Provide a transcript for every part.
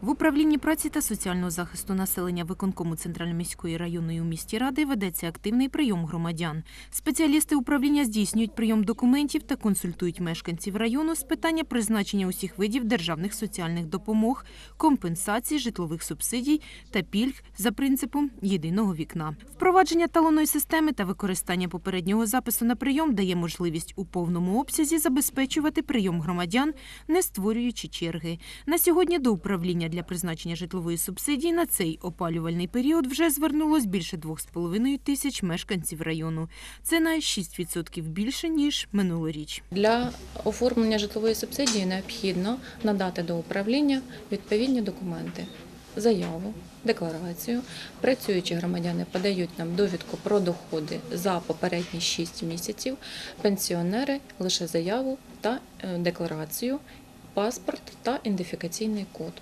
В управлінні праці та соціального захисту населення виконкому Центральноміської районної у місті Ради ведеться активний прийом громадян. Спеціалісти управління здійснюють прийом документів та консультують мешканців району з питання призначення усіх видів державних соціальних допомог, компенсацій, житлових субсидій та пільг за принципом єдиного вікна. Впровадження талонної системи та використання попереднього запису на прийом дає можливість у повному обсязі забезпечувати прийом громадян, не створюючи черги. На сьогодні до управління для призначення житлової субсидії на цей опалювальний період вже звернулось більше 2,5 тисяч мешканців району. Це на 6% більше ніж минулоріч. Для оформлення житлової субсидії необхідно надати до управління відповідні документи. Заяву, декларацію. Працюючі громадяни подають нам довідку про доходи за попередні 6 місяців. Пенсіонери лише заяву та е, декларацію, паспорт та ідентифікаційний код.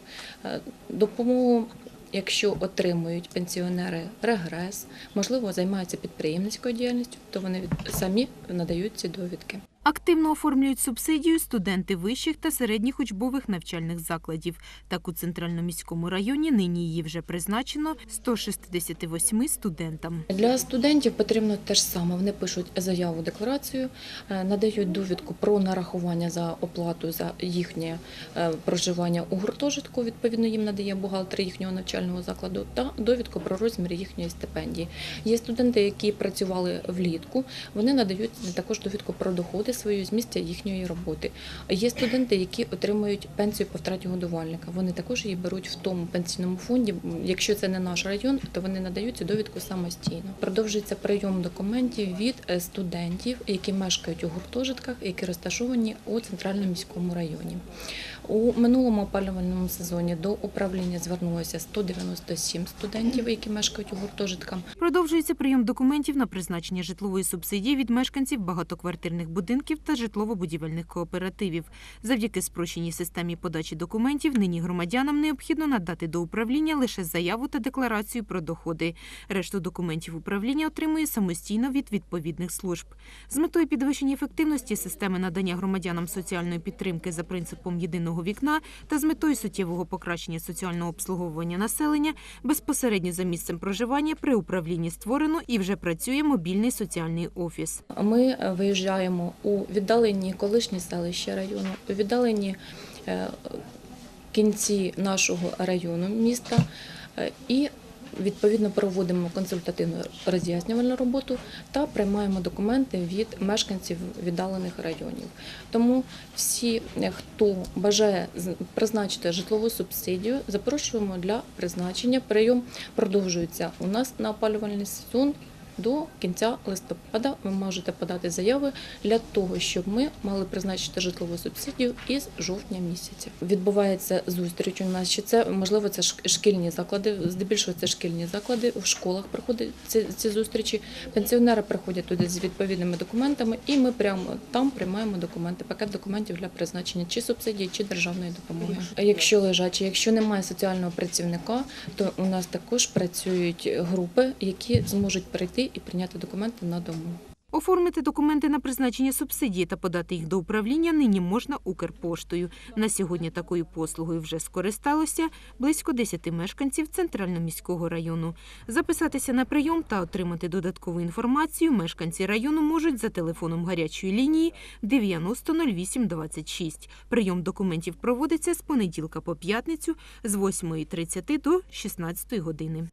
Е, Допомогу, якщо отримують пенсіонери регрес, можливо, займаються підприємницькою діяльністю, то вони самі надають ці довідки. Активно оформлюють субсидію студенти вищих та середніх учбових навчальних закладів. Так у центральноміському районі нині її вже призначено 168 студентам. Для студентів потрібно те ж саме. Вони пишуть заяву, декларацію, е, надають довідку про нарахування за оплату за їхнє е, проживання у гуртожитку. Відповідно, їм надає бухгалтер їхнього навчального закладу та довідку про розмір їхньої стипендії. Є студенти, які працювали влітку. Вони надають також довідку про доходи свої з місця їхньої роботи. Є студенти, які отримують пенсію по втраті годувальника. Вони також її беруть в тому пенсійному фонді. Якщо це не наш район, то вони надають цю довідку самостійно. Продовжується прийом документів від е, студентів, які мешкають у гуртожитках, які розташовані у центральному міському районі. У минулому опалювальному сезоні до управління звернулося 197 студентів, які мешкають у гуртожитках. Продовжується прийом документів на призначення житлової субсидії від мешканців багатоквартирних будинків та житлово-будівельних кооперативів. Завдяки спрощеній системі подачі документів нині громадянам необхідно надати до управління лише заяву та декларацію про доходи. Решту документів управління отримує самостійно від відповідних служб. З метою підвищення ефективності системи надання громадянам соціальної підтримки за принципом єдиного вікна та з метою суттєвого покращення соціального обслуговування населення безпосередньо за місцем проживання при управлінні створено і вже працює мобільний соціальний офіс. Ми е, виїжджаємо у віддалені колишні селища району, у віддалені е, кінці нашого району міста е, і відповідно проводимо консультативну роз'яснювальну роботу та приймаємо документи від мешканців віддалених районів. Тому всі, е, хто бажає призначити житлову субсидію, запрошуємо для призначення. Прийом продовжується у нас на опалювальний сезон. До кінця листопада ви можете подати заяви для того, щоб ми мали призначити житлову субсидію із жовтня місяця. Відбувається зустріч у нас. Чи це можливо це шкільні заклади? Здебільшого це шкільні заклади. В школах проходять ці, ці зустрічі. Пенсіонери приходять туди з відповідними документами, і ми прямо там приймаємо документи, пакет документів для призначення чи субсидії, чи державної допомоги. Якщо лежачі, якщо немає соціального працівника, то у нас також працюють групи, які зможуть прийти і прийняти документи на дому. Оформити документи на призначення субсидії та подати їх до управління нині можна Укрпоштою. На сьогодні такою послугою вже скористалося близько 10 мешканців центрально-міського району. Записатися на прийом та отримати додаткову інформацію мешканці району можуть за телефоном гарячої лінії 90 08 26. Прийом документів проводиться з понеділка по п'ятницю з 8.30 до 16 години.